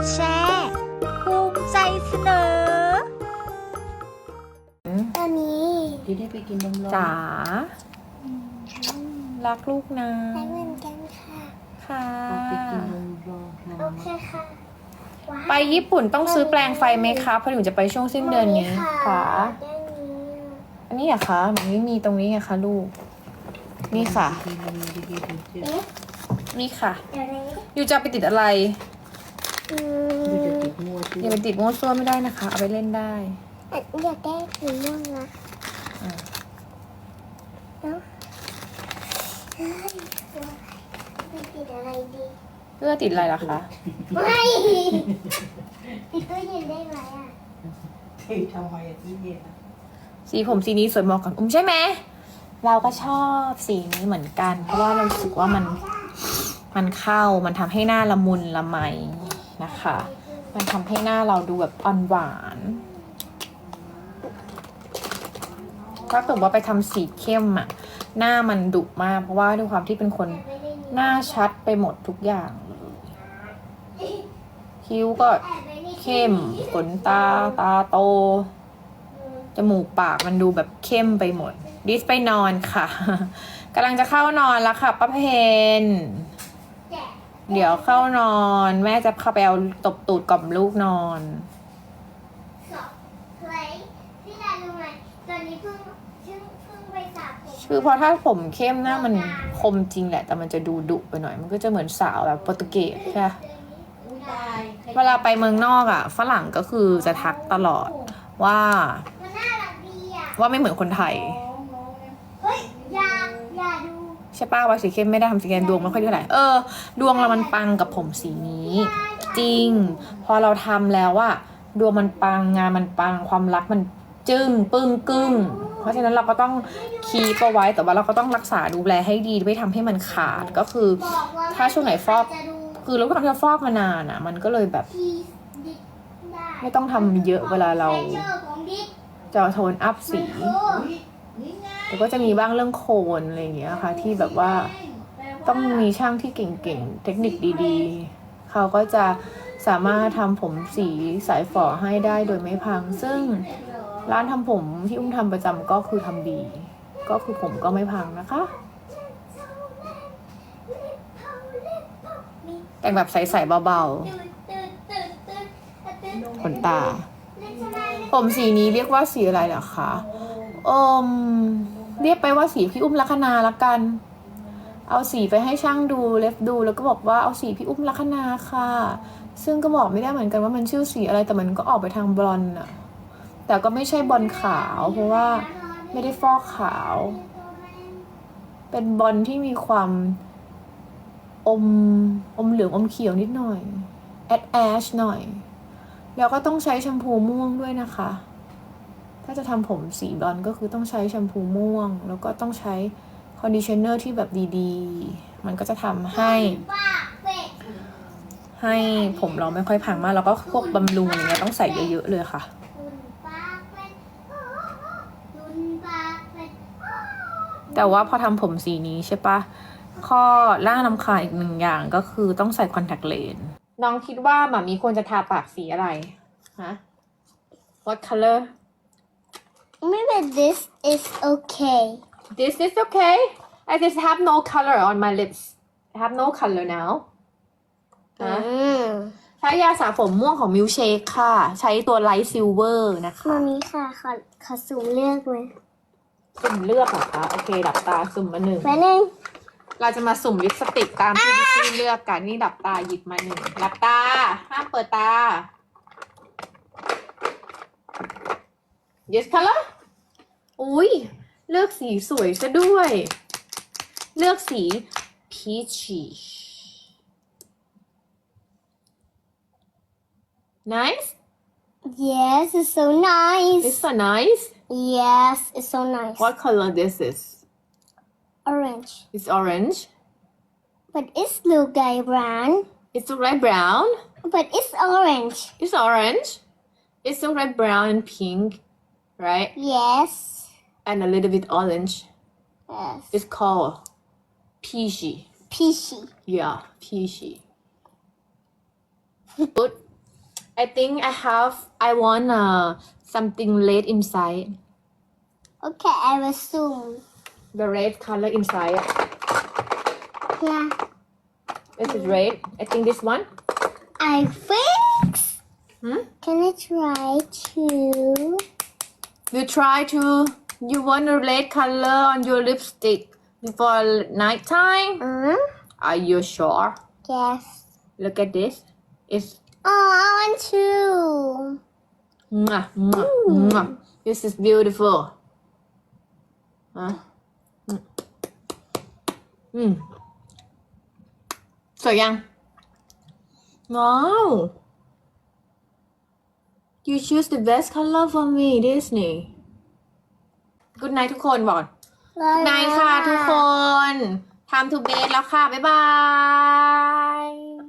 ดแชร์ภูมิใจเสนอ ตอนนี้ที่ได้ไปกินนมร้อนจ๋ารักลูกนะไปเหมือนกันค่ะ ค่ะเอาไปกินนมร้อนโอเคค่ะว้าวไปญี่ปุ่นต้องซื้อแปลงไฟไหมคะเพราะหนูจะไปช่วงสิ้นเดือนนี้ค่ะเดือนนี้อันนี้เหรอะคะมันไม่มีตรงนี้ไงคะลูก นี่ค่ะกินนมดีๆเดี๋ยวเดี๋ยวเอ๊ะนี่ค่ะ เดี๋ยวนี้ อยู่จะเอาไปติดอะไร อืดูจะมติดมัวที่อย่าไปติดมั่วซั่วไม่ได้นะคะ เอาไปเล่นได้อยากได้สีม่วงนะอะเอ้าเฮ้ยไปติดอะไรดีเพื่อติดอะไรล่ะคะ ไม่ติดตู้เย็นได้ไหมอะที่ทำไมอะที่เนี่ยสีผมสีนี้สวยเหมาะกับอุ้มใช่ไหม เราก็ชอบสีนี้เหมือนกัน เพราะว่าเรารู้สึกว่ามัน มันเข้า มันทำให้หน้าละมุนละไม นะคะ มันทำให้หน้าเราดูแบบอ่อนหวาน ถ้าเกิดว่าไปทำสีเข้มอะหน้ามันดุมาก เพราะว่าด้วยความที่เป็นคนหน้าชัดไปหมดทุกอย่างคิ้วก็เข้มขนตาตาโต จมูกปากมันดูแบบเข้มไปหมด ดิสไปนอนค่ะกำลังจะเข้านอนแล้วค่ะป้าเพน เดี๋ยวเข้านอน แม่จะเข้าไปเอาตบตูดกล่อมลูกนอน สอบเพลย์พี่ดารู้ไหมตอนนี้เพิ่งเพิ่งเพิ่งไปสระผมคือเพราะถ้าผมเข้มหน้ามันคมจริงแหละ แต่มันจะดูดุไปหน่อย มันก็จะเหมือนสาวแบบโปรตุเกสใช่ปะอุ้ยตายเวลาไปเมืองนอกอะ ฝรั่งก็คือจะทักตลอดว่ามันน่ารักดีอะ ว่าไม่เหมือนคนไทยเฮ้ยอย่าอย่าดู ใช่ป้าว่าสีเข้มไม่ได้ทำสีแดงดวงไม่ค่อยดีเท่าไหร่เออดวงเรามันปังกับผมสีนี้ จริง พอเราทำแล้วอะดวงมันปังงานมันปังความรักมันจึ้งปึ้งกึ้งเพราะฉะนั้นเราก็ต้องคีปเอาไว้แต่ว่าเราก็ต้องรักษาดูแลให้ดีไม่ทำให้มันขาดก็คือบอกว่าถ้าช่วงไหนฟอกจะดูคือเราก็ทำที่เราฟอกมานานอะมันก็เลยแบบทีดิกได้ไม่ต้องทำเยอะเวลาเราเลเจอร์ของดิกจะโทนอัพสีโอ้อุ๊ยนี่ไง แต่ก็จะมีบ้างเรื่องโคนอะไรอย่างเงี้ยค่ะ ที่แบบว่าต้องมีช่างที่เก่งๆ เทคนิคดีๆ เขาก็จะสามารถทำผมสีสายฝ่อให้ได้โดยไม่พัง ซึ่งร้านทำผมที่อุ้มทำประจำก็คือทำดี ก็คือผมก็ไม่พังนะคะ แต่งแบบใสๆเบาๆขนตา ผมสีนี้เรียกว่าสีอะไรเหรอคะเอม เรียกไปว่าสีพี่อุ้มลัคนาละกัน เอาสีไปให้ช่างดูเล็บดู แล้วก็บอกว่าเอาสีพี่อุ้มลัคนาค่ะ ซึ่งก็บอกไม่ได้เหมือนกันว่ามันชื่อสีอะไรแต่มันก็ออกไปทางบลอนอะแต่ก็ไม่ใช่บอลขาว เพราะว่าไม่ได้ฟอกขาว เป็นบอลที่มีความอมอมเหลืองอมเขียวนิดหน่อยแอดแอชหน่อย แล้วก็ต้องใช้แชมพูม่วงด้วยนะคะ ถ้าจะทำผมสีบลอนก็คือต้องใช้แชมพูม่วง แล้วก็ต้องใช้คอนดิชเนอร์ที่แบบดีๆ มันก็จะทำให้ ให้ผมเราไม่ค่อยพังมาก แล้วก็พวกบำรุงอะไรเงี้ยต้องใส่เยอะๆเลยค่ะแต่ว่าพอทำผมสีนี้ใช่ปะข้อล่าลำคาอีกหนึ่งอย่างก็คือต้องใส่คอนแทคเลนส์น้องคิดว่าหมามีควรจะทาปากสีอะไรฮะ What color Maybe this is okay This is okay I just have no color on my lips I have no color now ฮะอืม ใช้ยาสระผมม่วงของมิลเชคค่ะ ใช้ตัวไลท์ซิลเวอร์นะคะ มามีค่ะขอขอสูงเลือกไหมสุ่มเลือกเหรอคะโอเค ดับตาสุ่มมาหนึ่ง แป๊บนึงเราจะมาสุ่มลิปสติกตามที่ดิซี่เลือกกันนี่ดับตาหยิบมาหนึ่งดับตา ห้ามเปิดตา yes color อุ้ย เลือกสีสวยซะด้วย เลือกสี peachy nice Yes it's so nice it's so nice Yes it's so nice what color this is Orange it's orange But it's blue guy brown it's red brown But it's orange It's orange. It's a red, brown, and pink, right? Yes And a little bit orange. Yes It's called peachy. Peachy Yeah, peachy. Good. I think I have I want uh, something red inside Okay, I will zoom. the red color inside Yeah. is it red I think this one I think. Hmm? Can I try to? you try to you want a red color on your lipstick before nighttime? Mm. Are you sure? Yes. Look at this. It's. Oh, I want to. Mwah, mwah, mwah. This is beautiful. Huh? Mm. mm. So young. No. You choose the best color for me, Disney. Good night ทุกคนบอก good night ค่ะทุกคน time to bed แล้วค่ะ บ๊ายบาย